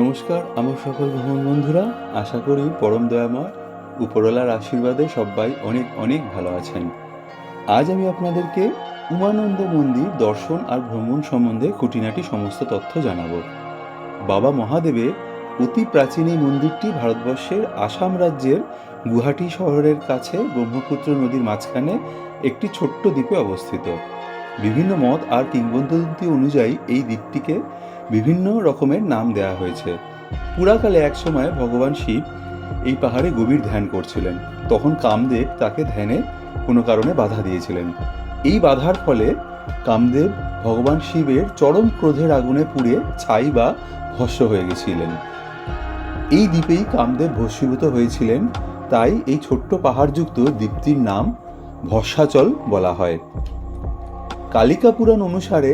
নমস্কার, আমার সকল ভ্রমণ বন্ধুরা, আশা করি পরম দয়াময়, উপরওয়ালার আশীর্বাদে সবাই অনেক অনেক ভালো আছেন। আজ আমি আপনাদেরকে উমানন্দ মন্দির দর্শন আর ভ্রমণ সম্বন্ধে খুঁটিনাটি সমস্ত তথ্য জানাব। বাবা মহাদেবের অতি প্রাচীন এই মন্দিরটি ভারতবর্ষের আসাম রাজ্যের গুয়াহাটি শহরের কাছে ব্রহ্মপুত্র নদীর মাঝখানে একটি ছোট্ট দ্বীপে অবস্থিত। বিভিন্ন মত আর কিংবদন্তি অনুযায়ী এই দ্বীপটিকে বিভিন্ন রকমের নাম দেওয়া হয়েছে। পুরাকালে একসময় ভগবান শিব এই পাহাড়ে গভীর ধ্যান করছিলেন। তখন কামদেব তাকে ধ্যানে কোনো কারণে বাধা দিয়েছিলেন। এই বাধার ফলে কামদেব ভগবান শিবের চরম ক্রোধের আগুনে পুড়ে ছাই বা ভস্য হয়ে গেছিলেন। এই দ্বীপেই কামদেব ভস্মীভূত হয়েছিলেন। তাই এই ছোট্ট পাহাড়যুক্ত দ্বীপটির নাম ভস্মাচল বলা হয়। কালিকা পুরাণ অনুসারে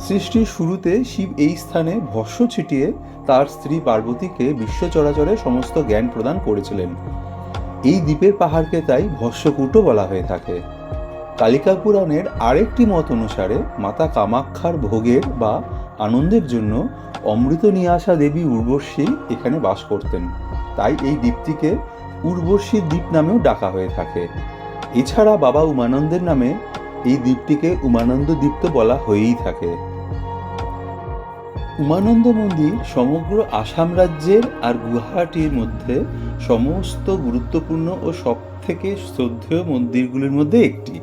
সৃষ্টির শুরুতে শিব এই স্থানে ভস্য ছিটিয়ে তার স্ত্রী পার্বতীকে বিশ্ব চরাচরে সমস্ত জ্ঞান প্রদান করেছিলেন। এই দ্বীপের পাহাড়কে তাই ভস্যকূটও বলা হয়ে থাকে। কালিকা পুরাণের আরেকটি মত অনুসারে মাতা কামাক্ষার ভোগের বা আনন্দের জন্য অমৃত নিয়ে আসা দেবী উর্বশী এখানে বাস করতেন। তাই এই দ্বীপটিকে উর্বশী দ্বীপ নামেও ডাকা হয়ে থাকে। এছাড়া বাবা উমানন্দের নামে এই দ্বীপটিকে উমানন্দ দ্বীপ তো বলা হয়েই থাকে। উমানন্দ মন্দির সমগ্র আসাম রাজ্যের আর গুয়াহাটির মধ্যে সমস্ত গুরুত্বপূর্ণ ও সব থেকে শ্রদ্ধেয় মন্দিরগুলির মধ্যে একটি।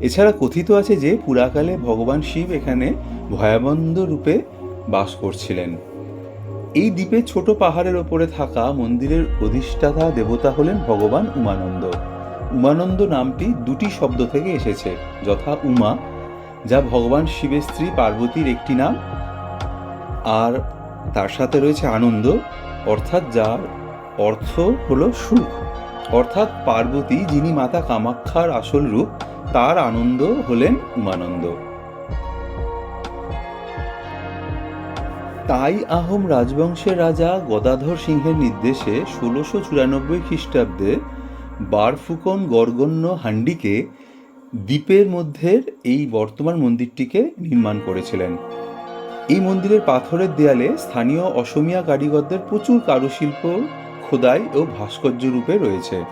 এছাড়া কথিত আছে যে পুরাকালে ভগবান শিব এখানে ভয়াবন্ধ রূপে বাস করছিলেন। এই দ্বীপে ছোট পাহাড়ের ওপরে থাকা মন্দিরের অধিষ্ঠাতা দেবতা হলেন ভগবান উমানন্দ। উমানন্দ নামটি দুটি শব্দ থেকে এসেছে, যথা উমা, যা ভগবান শিবের স্ত্রী পার্বতীর একটি নাম, আর তার সাথে রয়েছে আনন্দ, অর্থাৎ যার অর্থ হলো সুখ। অর্থাৎ পার্বতী, যিনি মাতা কামাক্ষার আসল রূপ, তার আনন্দ হলেন উমানন্দ। তাই আহোম রাজবংশের রাজা গদাধর সিংহের নির্দেশে ষোলোশো চুরানব্বই খ্রিস্টাব্দে বারফুকন গর্গন্য হান্ডিকে দ্বীপের মধ্যে এই বর্তমান মন্দিরটিকে নির্মাণ করেছিলেন। এই মন্দিরের পাথরের দেয়ালে স্থানীয় অসমিয়া কারিগরদের প্রচুর কারুশিল্প, খোদাই ও ভাস্কর্য রূপে রয়েছে।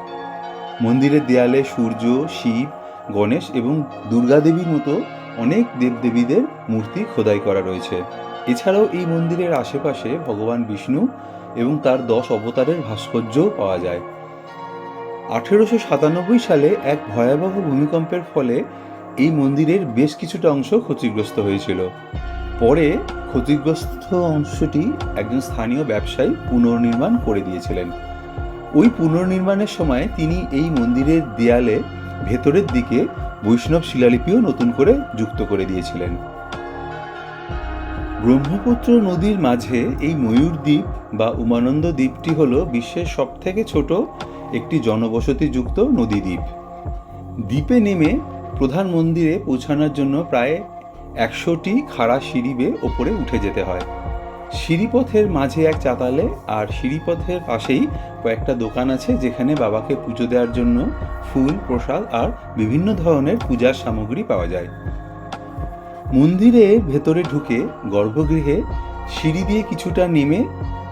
মন্দিরের দেয়ালে সূর্য, শিব, গণেশ এবং দুর্গাদেবীর মতো অনেক দেবদেবীদের মূর্তি খোদাই করা রয়েছে। এছাড়াও এই মন্দিরের আশেপাশে ভগবান বিষ্ণু এবং তার দশ অবতারের ভাস্কর্যও পাওয়া যায়। আঠেরোশো সাতানব্বই সালে এক ভয়াবহ ভূমিকম্পের ফলে এই মন্দিরের বেশ কিছুটা অংশ ক্ষতিগ্রস্ত হয়েছিল। পরে ক্ষতিগ্রস্ত অংশটি একজন স্থানীয় ব্যবসায়ী পুনর্নির্মাণ করে দিয়েছিলেন। ওই পুনর্নির্মাণের সময় তিনি এই মন্দিরের দেয়ালে ভেতরের দিকে বৈষ্ণব শিলালিপিও নতুন করে যুক্ত করে দিয়েছিলেন। ব্রহ্মপুত্র নদীর মাঝে এই ময়ূর দ্বীপ বা উমানন্দ দ্বীপটি হল বিশ্বের সবথেকে ছোট একটি জনবসতিযুক্ত নদী দ্বীপ। দ্বীপে নেমে প্রধান মন্দিরে পৌঁছানোর জন্য প্রায় একশোটি খাড়া সিঁড়ি বেয়ে ওপরে উঠে যেতে হয়। সিঁড়িপথের মাঝে এক চাতালে আর সিঁড়িপথের পাশেই কয়েকটা দোকান আছে যেখানে বাবাকে পুজো দেওয়ার জন্য ফুল, প্রসাদ আর বিভিন্ন ধরনের পূজার সামগ্রী পাওয়া যায়। মন্দিরে ভেতরে ঢুকে গর্ভগৃহে সিঁড়ি দিয়ে কিছুটা নেমে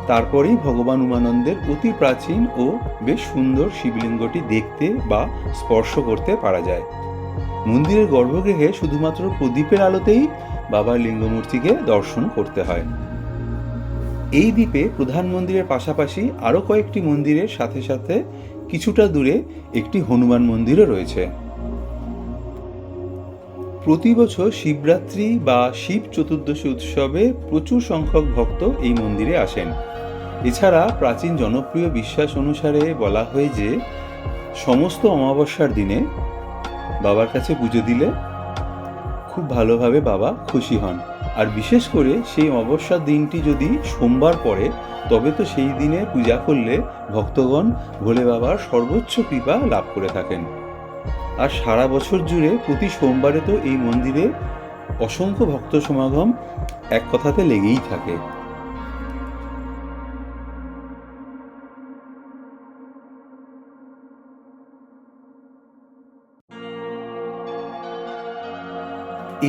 তারপরেই ভগবান উমানন্দের অতি প্রাচীন ও বেশ সুন্দর শিবলিঙ্গটি দেখতে বা স্পর্শ করতে পারা যায়। মন্দিরের গর্ভগৃহে শুধুমাত্র প্রদীপের আলোতেই বাবার লিঙ্গমূর্তিকে দর্শন করতে হয়। এই দ্বীপে প্রধান মন্দিরের পাশাপাশি আরও কয়েকটি মন্দিরের সাথে সাথে কিছুটা দূরে একটি হনুমান মন্দিরও রয়েছে। প্রতি বছর শিবরাত্রি বা শিব চতুর্দশী উৎসবে প্রচুর সংখ্যক ভক্ত এই মন্দিরে আসেন। এছাড়া প্রাচীন জনপ্রিয় বিশ্বাস অনুসারে বলা হয় যে, সমস্ত অমাবস্যার দিনে বাবার কাছে পুজো দিলে খুব ভালোভাবে বাবা খুশি হন। আর বিশেষ করে সেই অমাবস্যার দিনটি যদি সোমবার পড়ে, তবে তো সেই দিনে পূজা করলে ভক্তগণ ভোলে বাবার সর্বোচ্চ কৃপা লাভ করে থাকেন। আর সারা বছর জুড়ে প্রতি সোমবারে তো এই মন্দিরে অসংখ্য ভক্ত সমাগম এক কথাতে লেগেই থাকে।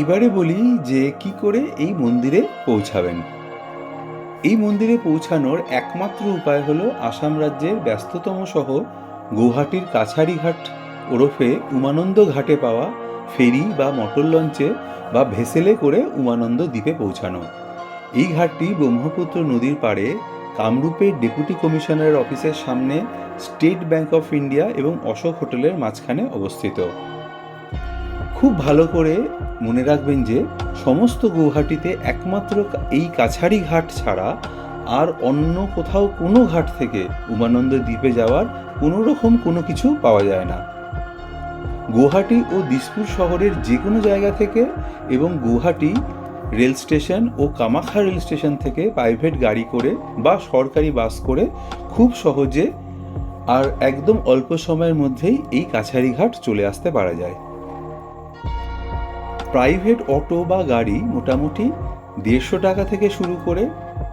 এবারে বলি যে কি করে এই মন্দিরে পৌঁছাবেন। এই মন্দিরে পৌঁছানোর একমাত্র উপায় হলো আসাম রাজ্যের ব্যস্ততম শহর গৌহাটির কাছারিঘাট ওরফে উমানন্দ ঘাটে পাওয়া ফেরি বা মোটর লঞ্চে বা ভেসেলে করে উমানন্দ দ্বীপে পৌঁছানো। এই ঘাটটি ব্রহ্মপুত্র নদীর পাড়ে কামরূপের ডেপুটি কমিশনারের অফিসের সামনে স্টেট ব্যাংক অফ ইন্ডিয়া এবং অশোক হোটেলের মাঝখানে অবস্থিত। খুব ভালো করে মনে রাখবেন যে সমস্ত গৌহাটিতে একমাত্র এই কাছারি ঘাট ছাড়া আর অন্য কোথাও কোনো ঘাট থেকে উমানন্দ দ্বীপে যাওয়ার কোনো রকম কোনো কিছু পাওয়া যায় না। গুয়াহাটি ও দিসপুর শহরের যে কোনো জায়গা থেকে এবং গুয়াহাটি রেল স্টেশন ও কামাখ্যা রেল স্টেশন থেকে প্রাইভেট গাড়ি করে বা সরকারি বাস করে খুব সহজে আর একদম অল্প সময়ের মধ্যেই এই কাছারিঘাট চলে আসতে পারা যায়। প্রাইভেট অটো বা গাড়ি মোটামুটি দেড়শো টাকা থেকে শুরু করে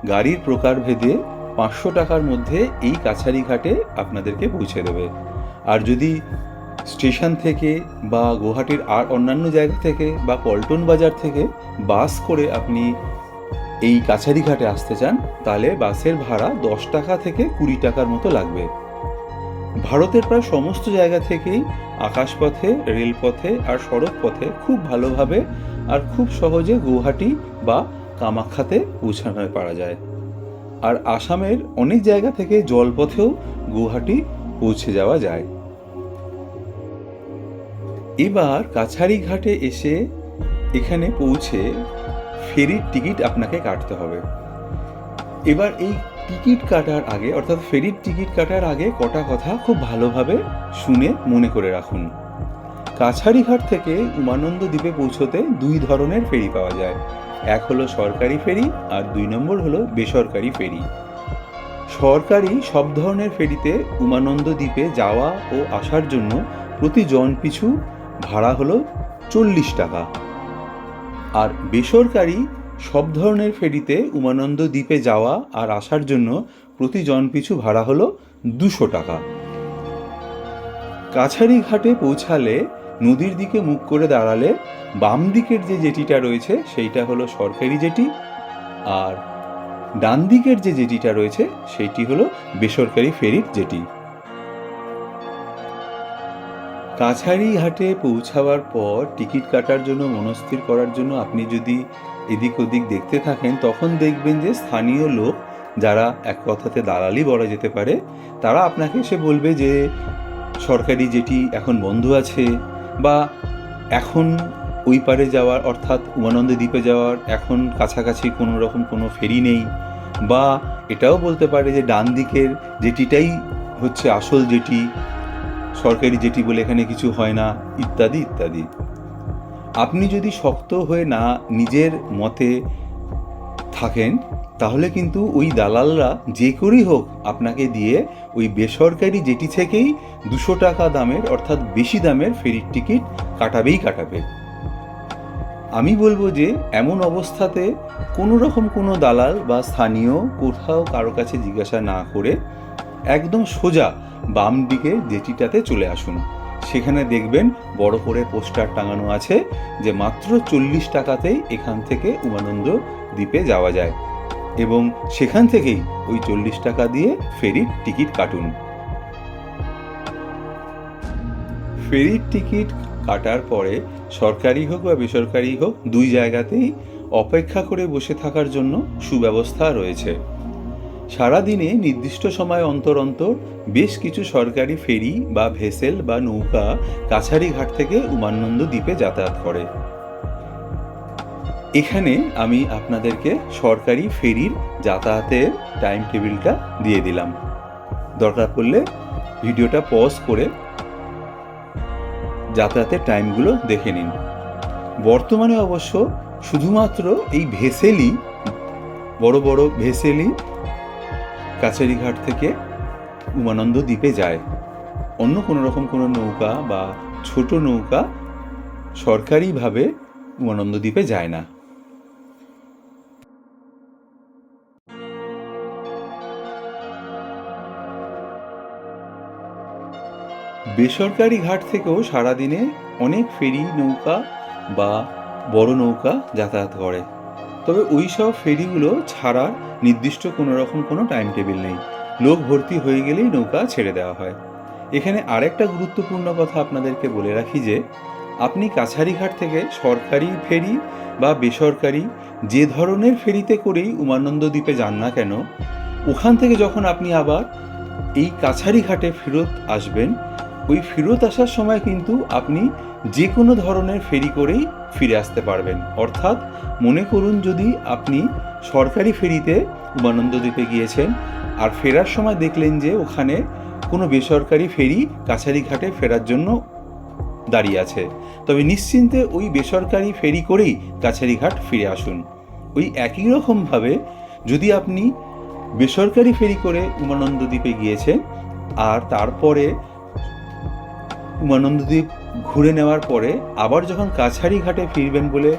গাড়ির প্রকারভেদে পাঁচশো টাকার মধ্যে এই কাছারি ঘাটে আপনাদেরকে পৌঁছে দেবে। আর যদি স্টেশন থেকে বা গুয়াহাটির আর অন্যান্য জায়গা থেকে বা পল্টন বাজার থেকে বাস করে আপনি এই কাছারি ঘাটে আসতে চান, তাহলে বাসের ভাড়া দশ টাকা থেকে কুড়ি টাকার মতো লাগবে। ভারতের প্রায় সমস্ত জায়গা থেকেই আকাশপথে, রেলপথে আর সড়ক পথে খুব ভালোভাবে আর খুব সহজে গৌহাটি বা কামাখ্যাতে পৌঁছানো পারা যায়। আর আসামের অনেক জায়গা থেকে জলপথেও গৌহাটি পৌঁছে যাওয়া যায়। এবার কাছারি ঘাটে এসে এখানে পৌঁছে ফেরির টিকিট আপনাকে কাটতে হবে। এবার এই টিকিট কাটার আগে, অর্থাৎ ফেরির টিকিট কাটার আগে কটা কথা খুব ভালোভাবে শুনে মনে করে রাখুন। কাছারিঘাট থেকে উমানন্দ দ্বীপে পৌঁছতে দুই ধরনের ফেরি পাওয়া যায়। এক হলো সরকারি ফেরি আর দুই নম্বর হলো বেসরকারি ফেরি। সরকারি সব ধরনের ফেরিতে উমানন্দ দ্বীপে যাওয়া ও আসার জন্য প্রতি জন পিছু ভাড়া হলো চল্লিশ টাকা। আর বেসরকারি সব ধরনের ফেরিতে উমানন্দ দ্বীপে যাওয়া আর আসার জন্য প্রতি জন পিছু ভাড়া হলো দুশো টাকা। কাছারি ঘাটে পৌঁছালে নদীর দিকে মুখ করে দাঁড়ালে বাম দিকের যে জেটিটা রয়েছে সেইটা হলো সরকারি জেটি আর ডান দিকের যে জেটিটা রয়েছে সেইটি হলো বেসরকারি ফেরির জেটি। কাছারি ঘাটে পৌঁছাবার পর টিকিট কাটার জন্য মনস্থির করার জন্য আপনি যদি এদিক ওদিক দেখতে থাকেন, তখন দেখবেন যে স্থানীয় লোক যারা এক কথাতে দালালি বলা যেতে পারে, তারা আপনাকে এসে বলবে যে, সরকারি যেটি এখন বন্ধ আছে বা এখন ওই পারে যাওয়ার, অর্থাৎ উমানন্দ দ্বীপে যাওয়ার এখন কাছাকাছি কোনো রকম কোনো ফেরি নেই বা এটাও বলতে পারে যে ডান দিকের যেটিটাই হচ্ছে আসল যেটি সরকারি যেটি বলে এখানে কিছু হয় না, ইত্যাদি ইত্যাদি। আপনি যদি শক্ত হয়ে না নিজের মতে থাকেন, তাহলে কিন্তু ওই দালালরা যে করেই হোক আপনাকে দিয়ে ওই বেসরকারি যেটি থেকেই দুশো টাকা দামের, অর্থাৎ বেশি দামের ফেরির টিকিট কাটাবেই কাটাবে। আমি বলব যে, এমন অবস্থাতে কোনো রকম কোনো দালাল বা স্থানীয় কোথাও কারও কাছে জিজ্ঞাসা না করে একদম সোজা বাম দিকে যেটিটাতে চলে আসুন। সেখানে দেখবেন বড় করে পোস্টার টাঙানো আছে যে মাত্র চল্লিশ টাকাতেই এখান থেকে উমানন্দ দ্বীপে যাওয়া যায় এবং সেখান থেকেই ওই চল্লিশ টাকা দিয়ে ফেরির টিকিট কাটুন। ফেরির টিকিট কাটার পরে সরকারি হোক বা বেসরকারি হোক দুই জায়গাতেই অপেক্ষা করে বসে থাকার জন্য সুব্যবস্থা রয়েছে। সারাদিনে নির্দিষ্ট সময় অন্তর অন্তর বেশ কিছু সরকারি ফেরি বা ভেসেল বা নৌকা কাছারি ঘাট থেকে উমানন্দ দ্বীপে যাতায়াত করে। এখানে আমি আপনাদেরকে সরকারি ফেরির যাতায়াতের টাইম টেবিলটা দিয়ে দিলাম। দরকার পড়লে ভিডিওটা পজ করে যাতায়াতের টাইমগুলো দেখে নিন। বর্তমানে অবশ্য শুধুমাত্র এই ভেসেলই, বড় বড় ভেসেলই কাছারিঘাট থেকে উমানন্দ দ্বীপে যায়। অন্য কোনো রকম কোনো নৌকা বা ছোট নৌকা সরকারিভাবে উমানন্দ দ্বীপে যায় না। বেসরকারি ঘাট থেকেও সারাদিনে অনেক ফেরি নৌকা বা বড় নৌকা যাতায়াত করে। তবে ওই সব ফেরিগুলো ছাড়া নির্দিষ্ট কোনো রকম কোনো টাইম টেবিল নেই। লোক ভর্তি হয়ে গেলেই নৌকা ছেড়ে দেওয়া হয়। এখানে আরেকটা গুরুত্বপূর্ণ কথা আপনাদেরকে বলে রাখি যে, আপনি কাছারিঘাট থেকে সরকারি ফেরি বা বেসরকারি যে ধরনের ফেরিতে করেই উমানন্দ দ্বীপে যান না কেন, ওখান থেকে যখন আপনি আবার এই কাছারি ঘাটে ফেরত আসবেন, ওই ফেরত আসার সময় কিন্তু আপনি যে কোনো ধরনের ফেরি করেই ফিরে আসতে পারবেন। অর্থাৎ মনে করুন যদি আপনি সরকারি ফেরিতে উমানন্দ দ্বীপে গিয়েছেন, আর ফেরার সময় দেখলেন যে ওখানে কোনো বেসরকারি ফেরি কাছারি ঘাটে ফেরার জন্য দাঁড়িয়ে আছে। তবে নিশ্চিন্তে ওই বেসরকারি ফেরি করেই কাছারি ঘাট ফিরে আসুন। ওই একই রকমভাবে যদি আপনি বেসরকারি ফেরি করে উমানন্দ দ্বীপে গিয়েছেন, আর তারপরে উমানন্দ দ্বীপ ঘুরে নেওয়ার পরে আবার যখন কাছারি ঘাটে ফিরবেন বলে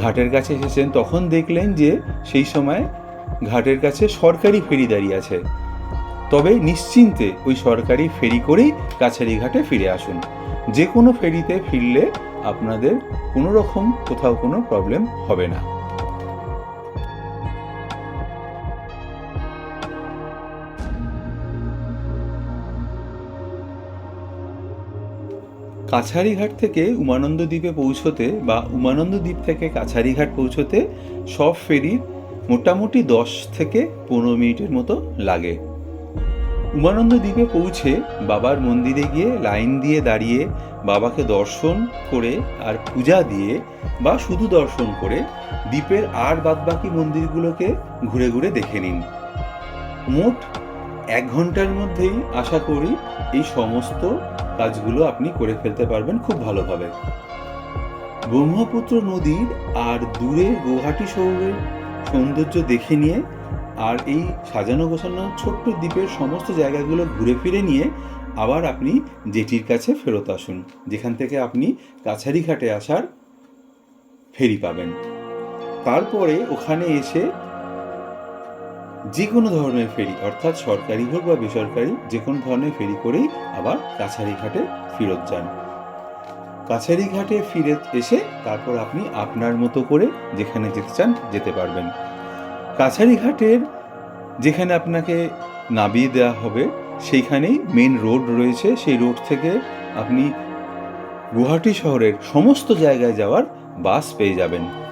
ঘাটের কাছে এসেছেন, তখন দেখলেন যে সেই সময় ঘাটের কাছে সরকারি ফেরি দাঁড়িয়ে আছে। তবে নিশ্চিন্তে ওই সরকারি ফেরি করেই কাছারি ঘাটে ফিরে আসুন। যে কোনো ফেরিতে ফিরলে আপনাদের কোনো রকম কোথাও কোনো প্রবলেম হবে না। কাছারিঘাট থেকে উমানন্দ দ্বীপে পৌঁছতে বা উমানন্দ দ্বীপ থেকে কাছারিঘাট পৌঁছতে সব ফেরির মোটামুটি দশ থেকে পনেরো মিনিটের মতো লাগে। উমানন্দ দ্বীপে পৌঁছে বাবার মন্দিরে গিয়ে লাইন দিয়ে দাঁড়িয়ে বাবাকে দর্শন করে আর পূজা দিয়ে বা শুধু দর্শন করে দ্বীপের আর বাদবাকি মন্দিরগুলোকে ঘুরে ঘুরে দেখে নিন। মোট এক ঘণ্টার মধ্যেই আশা করি এই সমস্ত কাজগুলো আপনি করে ফেলতে পারবেন খুব ভালোভাবে। ব্রহ্মপুত্র নদীর আর দূরে গৌহাটি শহরের সৌন্দর্য দেখে নিয়ে আর এই সাজানো গোছানো ছোট্ট দ্বীপের সমস্ত জায়গাগুলো ঘুরে ফিরে নিয়ে আবার আপনি জেটির কাছে ফেরত আসুন, যেখান থেকে আপনি কাছারি ঘাটে আসার ফেরি পাবেন। তারপরে ওখানে এসে যে কোনো ধরনের ফেরি, অর্থাৎ সরকারি হোক বা বেসরকারি যে কোনো ধরনের ফেরি করেই আবার কাছারি ঘাটে ফেরত যান। কাছারি ঘাটে ফিরে এসে তারপর আপনি আপনার মতো করে যেখানে যেতে চান যেতে পারবেন। কাছারি ঘাটের যেখানে আপনাকে নামিয়ে দেওয়া হবে, সেইখানেই মেন রোড রয়েছে। সেই রোড থেকে আপনি গুয়াহাটি শহরের সমস্ত জায়গায় যাওয়ার বাস পেয়ে যাবেন।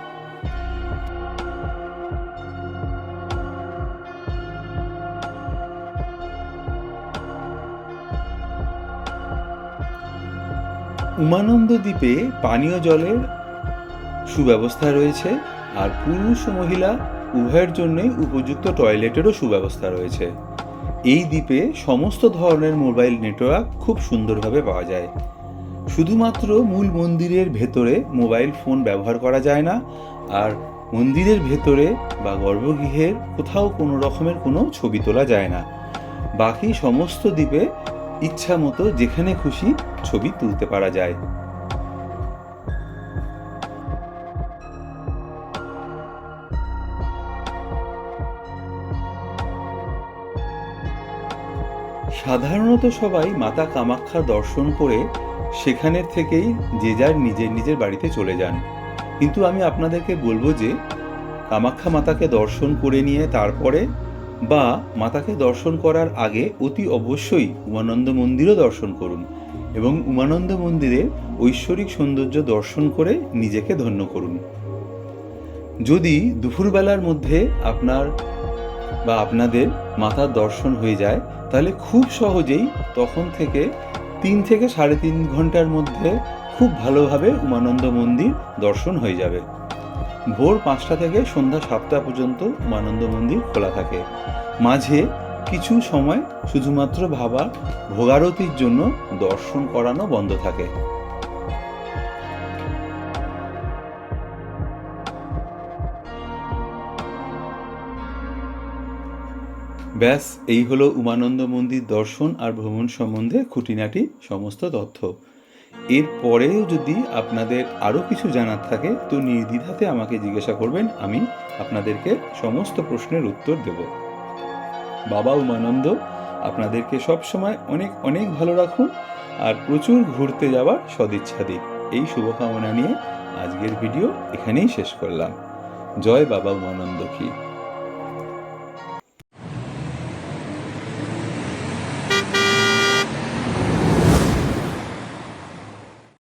উমানন্দ দ্বীপে পানীয় জলের সুব্যবস্থা রয়েছে আর পুরুষ ও মহিলা উভয়ের জন্যই উপযুক্ত টয়লেটেরও সুব্যবস্থা রয়েছে। এই দ্বীপে সমস্ত ধরনের মোবাইল নেটওয়ার্ক খুব সুন্দরভাবে পাওয়া যায়। শুধুমাত্র মূল মন্দিরের ভেতরে মোবাইল ফোন ব্যবহার করা যায় না, আর মন্দিরের ভেতরে বা গর্ভগৃহের কোথাও কোনো রকমের কোনো ছবি তোলা যায় না। বাকি সমস্ত দ্বীপে ইচ্ছা মতো যেখানে খুশি ছবি তুলতে পারা যায়। সাধারণত সবাই মাতা কামাখ্যা দর্শন করে সেখানের থেকেই যে যার নিজের নিজের বাড়িতে চলে যান। কিন্তু আমি আপনাদেরকে বলব যে, কামাখ্যা মাতাকে দর্শন করে নিয়ে তারপরে বা মাতাকে দর্শন করার আগে অতি অবশ্যই উমানন্দ মন্দিরও দর্শন করুন এবং উমানন্দ মন্দিরের ঐশ্বরিক সৌন্দর্য দর্শন করে নিজেকে ধন্য করুন। যদি দুপুরবেলার মধ্যে আপনার বা আপনাদের মাতার দর্শন হয়ে যায়, তাহলে খুব সহজেই তখন থেকে তিন থেকে সাড়ে তিন ঘণ্টার মধ্যে খুব ভালোভাবে উমানন্দ মন্দির দর্শন হয়ে যাবে। ভোর পাঁচটা থেকে সন্ধ্যা সাতটা পর্যন্ত উমানন্দ মন্দির খোলা থাকে। মাঝে কিছু সময় শুধুমাত্র ভাবা ভোগারতির জন্য দর্শন করানো বন্ধ থাকে। ব্যাস, এই হলো উমানন্দ মন্দির দর্শন আর ভ্রমণ সম্বন্ধে খুঁটিনাটি সমস্ত তথ্য। এর পরেও যদি আপনাদের আরও কিছু জানার থাকে, তো নির্দ্বিধাতে আমাকে জিজ্ঞাসা করবেন, আমি আপনাদেরকে সমস্ত প্রশ্নের উত্তর দেব। বাবা উমানন্দ, আপনাদেরকে সব সময় অনেক অনেক ভালো রাখুন আর প্রচুর ঘুরতে যাওয়ার সদিচ্ছা দিক এই শুভকামনা নিয়ে আজকের ভিডিও এখানেই শেষ করলাম। জয় বাবা উমানন্দ কি।